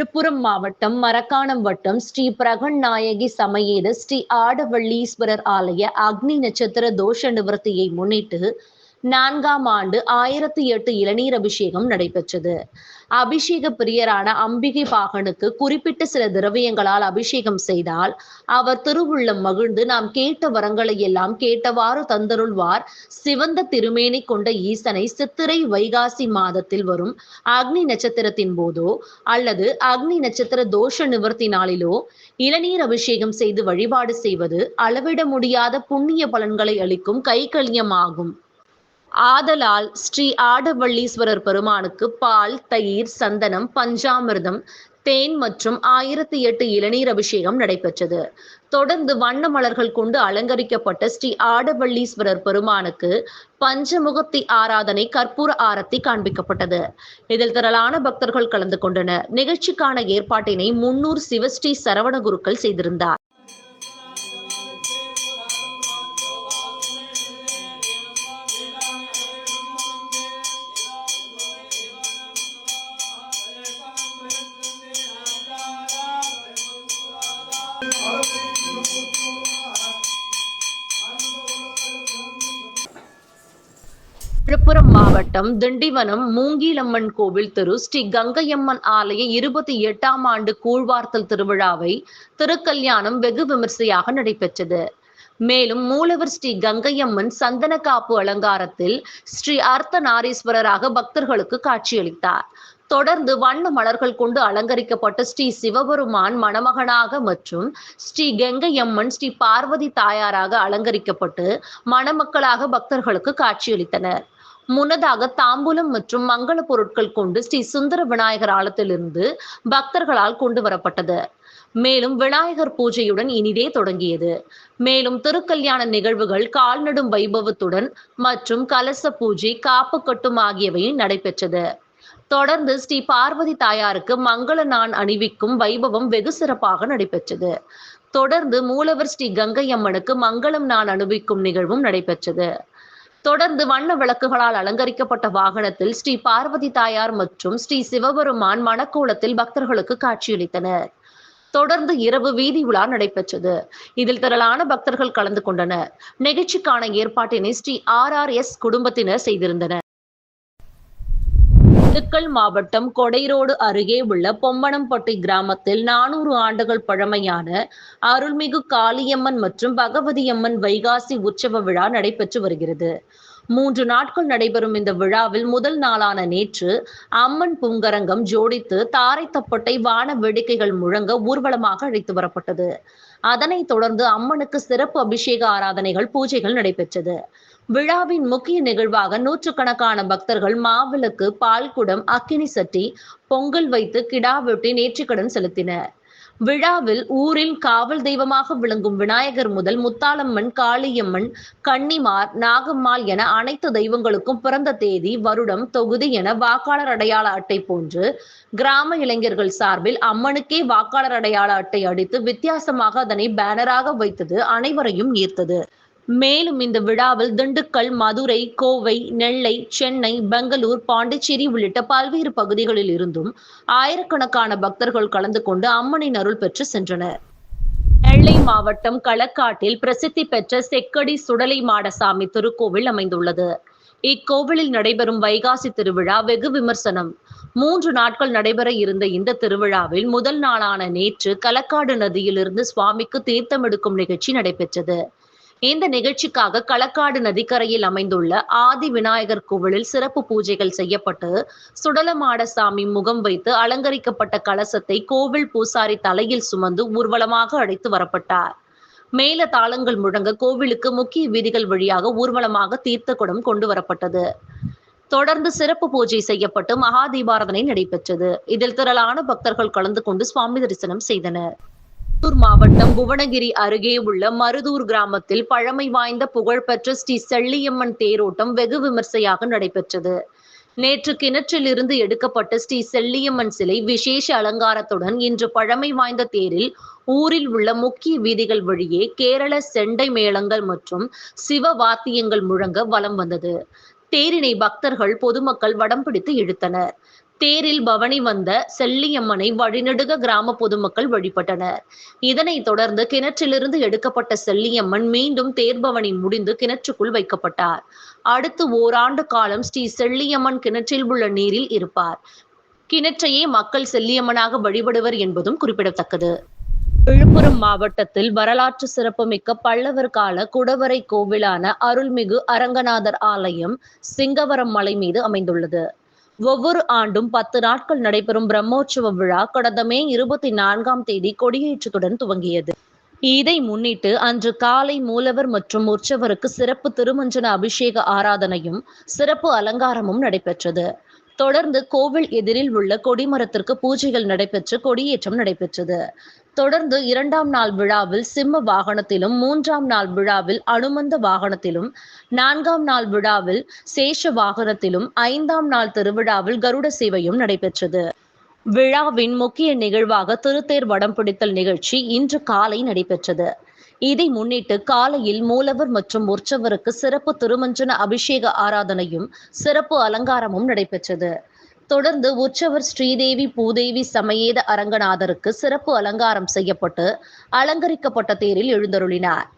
விழுப்புரம் மாவட்டம் மரக்காணம் வட்டம் ஸ்ரீ பிரகன் நாயகி சமயேத ஸ்ரீ ஆடவள்ளீஸ்வரர் ஆலய அக்னி நட்சத்திர தோஷ நிவர்த்தியை முன்னிட்டு நான்காம் ஆண்டு ஆயிரத்தி எட்டு இளநீர் அபிஷேகம் நடைபெற்றது. அபிஷேக பிரியரான அம்பிகை பாகனுக்கு குறிப்பிட்ட சில திரவியங்களால் அபிஷேகம் செய்தால் அவர் திருவுள்ளம் மகிழ்ந்து நாம் கேட்ட வரங்களை எல்லாம் கேட்டவாறு தந்தருள்வார். சிவந்த திருமேனி கொண்ட ஈசனை சித்திரை வைகாசி மாதத்தில் வரும் அக்னி நட்சத்திரத்தின் போதோ அல்லது அக்னி நட்சத்திர தோஷ நிவர்த்தி நாளிலோ இளநீர் அபிஷேகம் செய்து வழிபாடு செய்வது அளவிட முடியாத புண்ணிய பலன்களை அளிக்கும் கைக்கல்யமாகும் ஆதலால் ஸ்ரீ ஆடவள்ளீஸ்வரர் பெருமானுக்கு பால் தயிர் சந்தனம் பஞ்சாமிர்தம் தேன் மற்றும் ஆயிரத்தி எட்டு இளநீர் அபிஷேகம் நடைபெற்றது. தொடர்ந்து வண்ண மலர்கள் கொண்டு அலங்கரிக்கப்பட்ட ஸ்ரீ ஆடவள்ளீஸ்வரர் பெருமானுக்கு பஞ்சமுகத்தி ஆராதனை கற்பூர ஆரத்தி காண்பிக்கப்பட்டது. இதில் திரளான பக்தர்கள் கலந்து கொண்டனர். நிகழ்ச்சிக்கான ஏற்பாட்டினை முன்னூர் சிவஸ்ரீ சரவண குருக்கள் செய்திருந்தார். விழுப்புரம் மாவட்டம் திண்டிவனம் மூங்கிலம்மன் கோவில் தெரு ஸ்ரீ கங்கையம்மன் ஆலய இருபத்தி எட்டாம் ஆண்டு கூழ்வார்த்தல் திருவிழாவை திருக்கல்யாணம் வெகு விமர்சையாக நடைபெற்றது. மேலும் மூலவர் ஸ்ரீ கங்கையம்மன் சந்தன காப்பு அலங்காரத்தில் ஸ்ரீ அர்த்த நாரீஸ்வரராக பக்தர்களுக்கு காட்சியளித்தார். தொடர்ந்து வண்ண மலர்கள் கொண்டு அலங்கரிக்கப்பட்ட ஸ்ரீ சிவபெருமான் மணமகனாக மற்றும் ஸ்ரீ கங்கையம்மன் ஸ்ரீ பார்வதி தாயாராக அலங்கரிக்கப்பட்டு மணமக்களாக பக்தர்களுக்கு காட்சியளித்தனர். முன்னதாக தாம்பூலம் மற்றும் மங்கள பொருட்கள் கொண்டு ஸ்ரீ சுந்தர விநாயகர் ஆலத்திலிருந்து பக்தர்களால் கொண்டு வரப்பட்டது. மேலும் விநாயகர் பூஜையுடன் இனிதே தொடங்கியது. மேலும் திருக்கல்யாண நிகழ்வுகள் கால்நடும் வைபவத்துடன் மற்றும் கலச பூஜை காப்பு கட்டும் ஆகியவை நடைபெற்றது. தொடர்ந்து ஸ்ரீ பார்வதி தாயாருக்கு மங்கள நான் அணிவிக்கும் வைபவம் வெகு சிறப்பாக நடைபெற்றது. தொடர்ந்து மூலவர் ஸ்ரீ கங்கையம்மனுக்கு மங்களம் நான் அணிவிக்கும் நிகழ்வும் நடைபெற்றது. தொடர்ந்து வண்ண விளக்குகளால் அலங்கரிக்கப்பட்ட வாகனத்தில் ஸ்ரீ பார்வதி தாயார் மற்றும் ஸ்ரீ சிவபெருமான் மணக்கோலத்தில் பக்தர்களுக்கு காட்சியளித்தனர். தொடர்ந்து இரவு வீதி உலா நடைபெற்றது. இதில் திரளான பக்தர்கள் கலந்து கொண்டனர். நிகழ்ச்சிக்கான ஏற்பாட்டினை ஸ்ரீ ஆர் ஆர் எஸ் குடும்பத்தினர் செய்திருந்தனர். திண்டுக்கல் மாவட்டம் கொடைரோடு அருகே உள்ள பொம்மனம்பட்டி கிராமத்தில் நானூறு ஆண்டுகள் பழமையான அருள்மிகு காளியம்மன் மற்றும் பகவதியம்மன் வைகாசி உற்சவ விழா நடைபெற்று வருகிறது. மூன்று நாட்கள் நடைபெறும் இந்த விழாவில் முதல் நாளான நேற்று அம்மன் பூங்கரங்கம் ஜோடித்து தாரை தப்பட்டை வான வேடிக்கைகள் முழங்க ஊர்வலமாக அழைத்து வரப்பட்டது. அதனைத் தொடர்ந்து அம்மனுக்கு சிறப்பு அபிஷேக ஆராதனைகள் பூஜைகள் நடைபெற்றது. விழாவின் முக்கிய நிகழ்வாக நூற்றுக்கணக்கான பக்தர்கள் மாவிளக்கு பால்குடம் அக்கினி சட்டி பொங்கல் வைத்து கிடா வெட்டி நேர்ச்சிக்கடன் செலுத்தினர். விழாவில் ஊரில் காவல் தெய்வமாக விளங்கும் விநாயகர் முதல் முத்தாளம்மன் காளியம்மன் கன்னிமார் நாகம்மாள் என அனைத்து தெய்வங்களுக்கும் பிறந்த தேதி வருடம் தொகுதி என வாக்காளர் அடையாள அட்டை போன்று கிராம இளைஞர்கள் சார்பில் அம்மனுக்கே வாக்காளர் அடையாள அட்டை அடித்து வித்தியாசமாக அதனை பேனராக வைத்தது அனைவரையும் ஈர்த்தது. மேலும் இந்த விழாவில் திண்டுக்கல் மதுரை கோவை நெல்லை சென்னை பெங்களூர் பாண்டிச்சேரி உள்ளிட்ட பல்வேறு பகுதிகளில் இருந்தும் ஆயிரக்கணக்கான பக்தர்கள் கலந்து கொண்டு அம்மனின் அருள் பெற்று சென்றனர். நெல்லை மாவட்டம் களக்காட்டில் பிரசித்தி பெற்ற செக்கடி சுடலை மாடசாமி திருக்கோவில் அமைந்துள்ளது. இக்கோவிலில் நடைபெறும் வைகாசி திருவிழா வெகு விமர்சனம். மூன்று நாட்கள் நடைபெற இருந்த இந்த திருவிழாவில் முதல் நாளான நேற்று களக்காடு நதியிலிருந்து சுவாமிக்கு தீர்த்தம் எடுக்கும் நிகழ்ச்சி நடைபெற்றது. இந்த நிகழ்ச்சிக்காக களக்காடு நதிக்கரையில் அமைந்துள்ள ஆதி விநாயகர் கோவிலில் சிறப்பு பூஜைகள் செய்யப்பட்டு சுடலமாடசாமி முகம் வைத்து அலங்கரிக்கப்பட்ட கலசத்தை கோவில் பூசாரி தலையில் சுமந்து ஊர்வலமாக அழைத்து வரப்பட்டார். மேல தாளங்கள் முழங்க கோவிலுக்கு முக்கிய வீதிகள் வழியாக ஊர்வலமாக தீர்த்த குடம் கொண்டு வரப்பட்டது. தொடர்ந்து சிறப்பு பூஜை செய்யப்பட்டு மகா தீபாராதனை நடைபெற்றது. இதில் திரளான பக்தர்கள் கலந்து கொண்டு சுவாமி தரிசனம் செய்தனர். திருப்பூர் மாவட்டம் புவனகிரி அருகே உள்ள மருதூர் கிராமத்தில் பழமை வாய்ந்த புகழ்பெற்ற ஸ்ரீ செள்ளியம்மன் தேரோட்டம் வெகு விமர்சையாக நடைபெற்றது. நேற்று கிணற்றில் இருந்து எடுக்கப்பட்ட ஸ்ரீ செல்லியம்மன் சிலை விசேஷ அலங்காரத்துடன் இன்று பழமை வாய்ந்த தேரில் ஊரில் உள்ள முக்கிய வீதிகள் வழியே கேரள செண்டை மேளங்கள் மற்றும் சிவ வாத்தியங்கள் முழங்க வலம் வந்தது. தேரினை பக்தர்கள் பொதுமக்கள் வடம் பிடித்து இழுத்தனர். தேரில் பவனி வந்த செல்லியம்மனை வழிநெடுக கிராம பொதுமக்கள் வழிபட்டனர். இதனைத் தொடர்ந்து கிணற்றிலிருந்து எடுக்கப்பட்ட செல்லியம்மன் மீண்டும் தேர்பவனி முடிந்து கிணற்றுக்குள் வைக்கப்பட்டார். அடுத்து ஓராண்டு காலம் ஸ்ரீ செல்லியம்மன் கிணற்றில் உள்ள நீரில் இருப்பார். கிணற்றையே மக்கள் செல்லியம்மனாக வழிபடுவர் என்பதும் குறிப்பிடத்தக்கது. விழுப்புரம் மாவட்டத்தில் வரலாற்று சிறப்புமிக்க பல்லவர் கால குடவரை கோவிலான அருள்மிகு அரங்கநாதர் ஆலயம் சிங்கவரம் மலை மீது அமைந்துள்ளது. ஒவ்வொரு ஆண்டும் பத்து நாட்கள் நடைபெறும் பிரம்மோற்சவ விழா கடந்த மே இருபத்தி நான்காம் தேதி கொடியேற்றத்துடன் துவங்கியது. இதை முன்னிட்டு அன்று காலை மூலவர் மற்றும் உற்சவருக்கு சிறப்பு திருமஞ்சன அபிஷேக ஆராதனையும் சிறப்பு அலங்காரமும் நடைபெற்றது. தொடர்ந்து கோவில் எதிரில் உள்ள கொடிமரத்திற்கு பூஜைகள் நடைபெற்று கொடியேற்றம் நடைபெற்றது. தொடர்ந்து இரண்டாம் நாள் விழாவில் சிம்ம வாகனத்திலும் மூன்றாம் நாள் விழாவில் அனுமந்த வாகனத்திலும் நான்காம் நாள் விழாவில் சேஷ வாகனத்திலும் ஐந்தாம் நாள் திருவிழாவில் கருட சேவையும் நடைபெற்றது. விழாவின் முக்கிய நிகழ்வாக திருத்தேர் வடம் பிடித்தல் நிகழ்ச்சி இன்று காலை நடைபெற்றது. இதை முன்னிட்டு காலையில் மூலவர் மற்றும் உற்சவருக்கு சிறப்பு திருமஞ்சன அபிஷேக ஆராதனையும் சிறப்பு அலங்காரமும் நடைபெற்றது. தொடர்ந்து உற்சவர் ஸ்ரீதேவி பூதேவி சமயேத அரங்கநாதருக்கு சிறப்பு அலங்காரம் செய்யப்பட்டு அலங்கரிக்கப்பட்ட தேரில் எழுந்தருளினார்.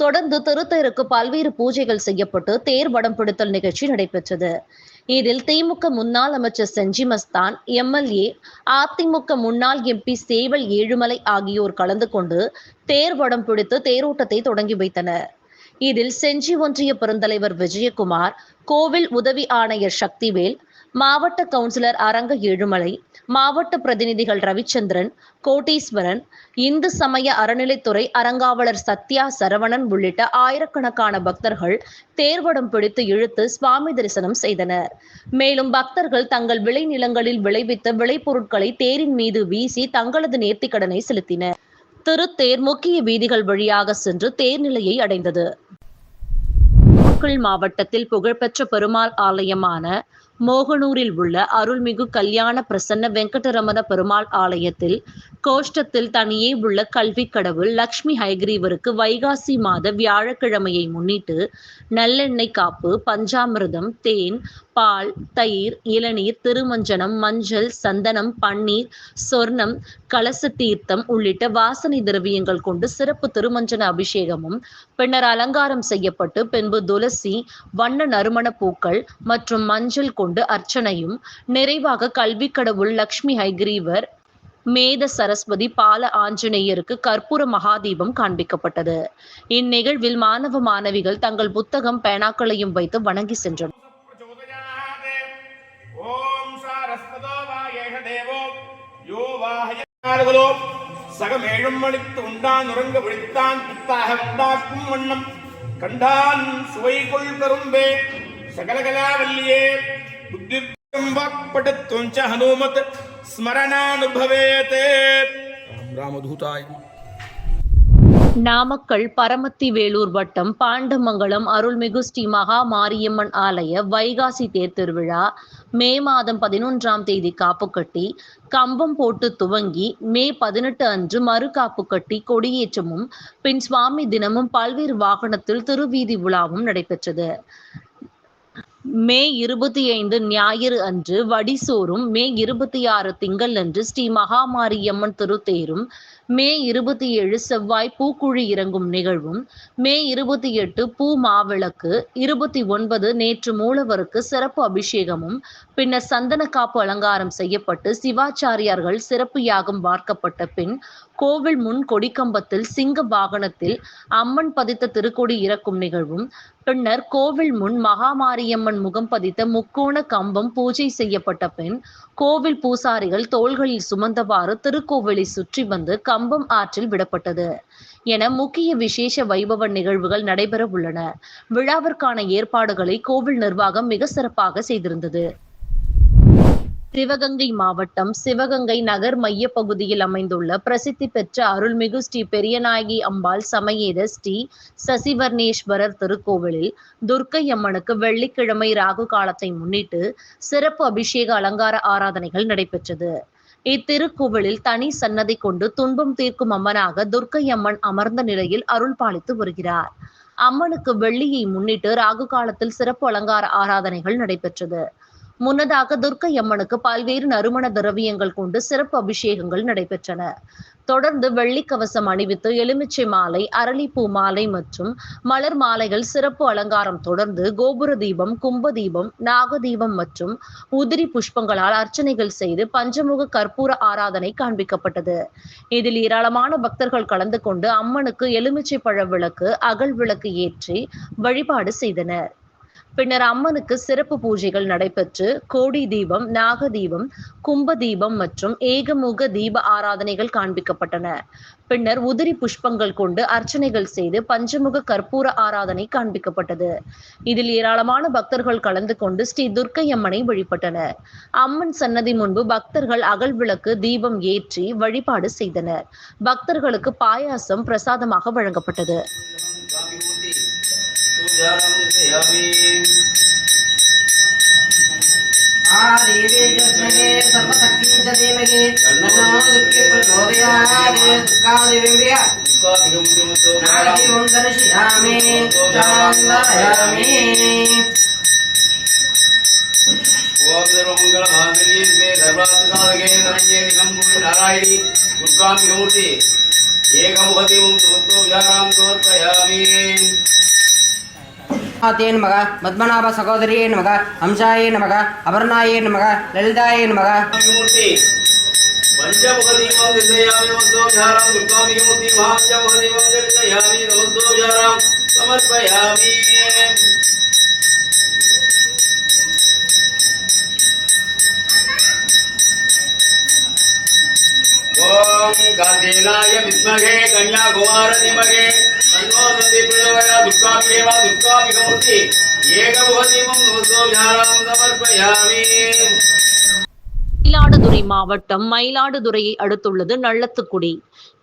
தொடர்ந்து திருத்தேருக்கு பல்வேறு பூஜைகள் செய்யப்பட்டு தேர் வடம் பிடித்தல் நிகழ்ச்சி நடைபெற்றது. இதில் திமுக முன்னாள் அமைச்சர் செஞ்சி மஸ்தான் எம்எல்ஏ அதிமுக முன்னாள் எம்பி சேவல் ஏழுமலை ஆகியோர் கலந்து கொண்டு தேர்வடம் பிடித்து தேரோட்டத்தை தொடங்கி வைத்தனர். இதில் செஞ்சி ஒன்றிய பெருந்தலைவர் விஜயகுமார் கோவில் உதவி ஆணையர் சக்திவேல் மாவட்ட கவுன்சிலர் அரங்க ஏழுமலை மாவட்ட பிரதிநிதிகள் ரவிச்சந்திரன் கோட்டீஸ்வரன் இந்து சமய அறநிலைத்துறை அறங்காவலர் சத்யா சரவணன் உள்ளிட்ட ஆயிரக்கணக்கான பக்தர்கள் தேர்வடம் பிடித்து இழுத்து சுவாமி தரிசனம் செய்தனர். மேலும் பக்தர்கள் தங்கள் விளைநிலங்களில் விளைவித்த விளைபொருட்களை தேரின் மீது வீசி தங்களது நேர்த்திக்கடனை செலுத்தினர். திருத்தேர் முக்கிய வீதிகள் வழியாக சென்று தேர்நிலையை அடைந்தது. நாமக்கல் மாவட்டத்தில் புகழ்பெற்ற பெருமாள் ஆலயமான மோகனூரில் உள்ள அருள்மிகு கல்யாண பிரசன்ன வெங்கடரமண பெருமாள் ஆலயத்தில் கோஷ்டத்தில் தனியே உள்ள கல்வி கடவுள் லக்ஷ்மி ஹைகிரீவருக்கு வைகாசி மாத வியாழக்கிழமையை முன்னிட்டு நல்லெண்ணெய் காப்பு பஞ்சாமிர்தம் தேன் பால் தயிர் இளநீர் திருமஞ்சனம் மஞ்சள் சந்தனம் பன்னீர் சொர்ணம் கலச தீர்த்தம் உள்ளிட்ட வாசனை திரவியங்கள் கொண்டு சிறப்பு திருமஞ்சன அபிஷேகமும் பின்னர் அலங்காரம் செய்யப்பட்டு பின்பு துளசி வண்ண நறுமண பூக்கள் மற்றும் மஞ்சள் கொண்டு அர்ச்சனையும் நிறைவாக கல்வி கடவுள் லக்ஷ்மி ஹைகிரீவர் மேத சரஸ்வதி பால ஆஞ்சநேயருக்கு கற்பூர மகாதீபம் காண்பிக்கப்பட்டது. இந்நிகழ்வில் மாணவ மாணவிகள் தங்கள் புத்தகம் பேனாக்களையும் வைத்து வணங்கி சென்றனர். ஆடுகளோ சகமேழும் அளித்து உண்டான் உறங்க விழித்தான் பித்தாக உண்டாக்கும் வண்ணம். கண்டான் சுவை கொள் பெரும்பே சகலகலாவல்லியே புத்திர்க்கம் வாக்படுத்தும் ஹனுமத் ஸ்மரணானுபவேதே. ராமதூதாய். நாமக்கல் பரமத்தி வேலூர் வட்டம் பாண்டமங்கலம் அருள்மிகு ஸ்ரீ மகா மாரியம்மன் ஆலய வைகாசி தேர் திருவிழா மே மாதம் பதினொன்றாம் தேதி காப்பு கட்டி கம்பம் போட்டு துவங்கி மே பதினெட்டு அன்று மறு காப்பு கட்டி கொடியேற்றமும் பின் சுவாமி தினமும் பல்வேறு வாகனத்தில் திருவீதி உலாவும் நடைபெற்றது. மே இருபத்தி ஐந்து ஞாயிறு அன்று வடிசோறும் மே இருபத்தி ஆறு திங்கள் அன்று ஸ்ரீ மகாமாரியம்மன் திருத்தேரும் மே இருபத்தி ஏழு செவ்வாய் பூக்குழி இறங்கும் நிகழ்வும் மே இருபத்தி எட்டு பூ மாவிளக்கு இருபத்தி ஒன்பது நேற்று மூலவருக்கு சிறப்பு அபிஷேகமும் பின்னர் சந்தன காப்பு அலங்காரம் செய்யப்பட்டு சிவாச்சாரியார்கள் சிறப்பு யாகம் வார்க்கப்பட்ட பின் கோவில் முன் கொடிக்கம்பத்தில் சிங்க வாகனத்தில் அம்மன் பதித்த திருக்கொடி இறக்கும் நிகழ்வும் பின்னர் கோவில் முன் மகாமாரியம்மன் முகம் பதித்த முக்கோண கம்பம் பூஜை செய்யப்பட்ட பின் கோவில் பூசாரிகள் தோள்களில் சுமந்தவாறு திருக்கோவிலை சுற்றி வந்து கம்பம் ஆற்றில் விடப்பட்டது என முக்கிய விசேஷ வைபவ நிகழ்வுகள் நடைபெற உள்ளன. விழாவிற்கான ஏற்பாடுகளை கோவில் நிர்வாகம் மிக சிறப்பாக செய்திருந்தது. சிவகங்கை மாவட்டம் சிவகங்கை நகர் மைய பகுதியில் அமைந்துள்ள பிரசித்தி பெற்ற அருள்மிகு ஸ்ரீ பெரியநாயகி அம்பாள் சமயேத ஸ்ரீ சசிவர்ணேஸ்வரர் திருக்கோவிலில் துர்க்கை அம்மனுக்கு வெள்ளிக்கிழமை ராகு காலத்தை முன்னிட்டு சிறப்பு அபிஷேக அலங்கார ஆராதனைகள் நடைபெற்றது. இத்திருக்கோவிலில் தனி சன்னதி கொண்டு துன்பம் தீர்க்கும் அம்மனாக துர்க்கை அம்மன் அமர்ந்த நிலையில் அருள் பாலித்து வருகிறார். அம்மனுக்கு வெள்ளியை முன்னிட்டு ராகு காலத்தில் சிறப்பு அலங்கார ஆராதனைகள் நடைபெற்றது. முன்னதாக துர்க்கை அம்மனுக்கு பல்வேறு நறுமண திரவியங்கள் கொண்டு சிறப்பு அபிஷேகங்கள் நடைபெற்றன. தொடர்ந்து வெள்ளி கவசம் அணிவித்து எலுமிச்சை மாலை அரளிப்பூ மாலை மற்றும் மலர் மாலைகள் சிறப்பு அலங்காரம் தொடர்ந்து கோபுர தீபம் கும்ப தீபம் நாக தீபம் மற்றும் உதிரி புஷ்பங்களால் அர்ச்சனைகள் செய்து பஞ்சமுக கற்பூர ஆராதனை காண்பிக்கப்பட்டது. இதில் ஏராளமான பக்தர்கள் கலந்து கொண்டு அம்மனுக்கு எலுமிச்சை பழ விளக்கு அகல் விளக்கு ஏற்றி வழிபாடு செய்தனர். பின்னர் அம்மனுக்கு சிறப்பு பூஜைகள் நடைபெற்று கோடி தீபம் நாக தீபம் கும்ப தீபம் மற்றும் ஏகமுக தீப ஆராதனைகள் காண்பிக்கப்பட்டன. பின்னர் உதிரி புஷ்பங்கள் கொண்டு அர்ச்சனைகள் செய்து பஞ்சமுக கற்பூர ஆராதனை காண்பிக்கப்பட்டது. இதில் ஏராளமான பக்தர்கள் கலந்து கொண்டு ஸ்ரீ துர்க்கை அம்மனை வழிபட்டனர். அம்மன் சன்னதி முன்பு பக்தர்கள் அகல் விளக்கு தீபம் ஏற்றி வழிபாடு செய்தனர். பக்தர்களுக்கு பாயாசம் பிரசாதமாக வழங்கப்பட்டது. ज्वरं विषयवि आदेवे जस्मगे सर्वशक्ति च धीमहि तन्नो दुःखे प्रचोदयात् दुःखादिबिम्बिय दुःखादिबिम्बिमतो नागीवं दर्शयामि चान्दयामि ओम सर्वमंगल महावीर मे धर्मासुदालगे धनंजय निगम्भूमि नारायणी दुर्गाम्बिकमूर्ति एकमुखदेवं नमतो व्याराम समर्पयामि। नाथे नमः मद्मनाभ सहोदरिये नमः हंसाये नमः अपर्णाये नमः ललिताये नमः पंचमुखदीपं चिन्तयामि नमस्तोभ्यारां दुर्गाम्बिकमूर्तिं भाव्यमुखदीपं चिन्तयामि नमस्तोभ्यारां समर्पयामि ॐ மயிலாடுதுறை மாவட்டம் மயிலாடுதுறையை அடுத்துள்ளது நள்ளத்துக்குடி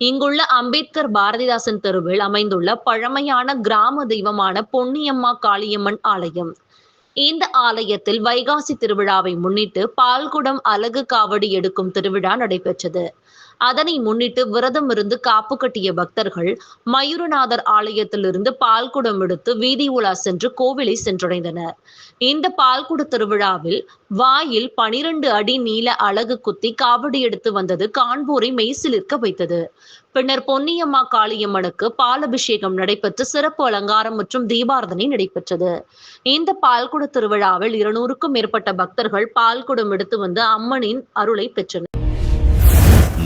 இங்குள்ள அம்பேத்கர் பாரதிதாசன் தெருவில் அமைந்துள்ள பழமையான கிராம தெய்வமான பொன்னியம்மா காளியம்மன் ஆலயம் இந்த ஆலயத்தில் வைகாசி திருவிழாவை முன்னிட்டு பால்குடம் அலகு காவடி எடுக்கும் திருவிழா நடைபெற்றது அதனை முன்னிட்டு விரதம் இருந்து காப்பு கட்டிய பக்தர்கள் மயூரநாதர் ஆலயத்திலிருந்து பால்குடம் எடுத்து வீதி உலா சென்று கோவிலை சென்றடைந்தனர். இந்த பால்குட திருவிழாவில் வாயில் பனிரெண்டு அடி நீள அலகு குத்தி காவடி எடுத்து வந்தது காண்போரை மெய்சிலிருக்க வைத்தது. பின்னர் பொன்னியம்மா காளியம்மனுக்கு பாலபிஷேகம் நடைபெற்று சிறப்பு அலங்காரம் மற்றும் தீபாரதனை நடைபெற்றது. இந்த பால்குட திருவிழாவில் இருநூறுக்கும் மேற்பட்ட பக்தர்கள் பால்குடம் எடுத்து வந்து அம்மனின் அருளை பெற்றனர்.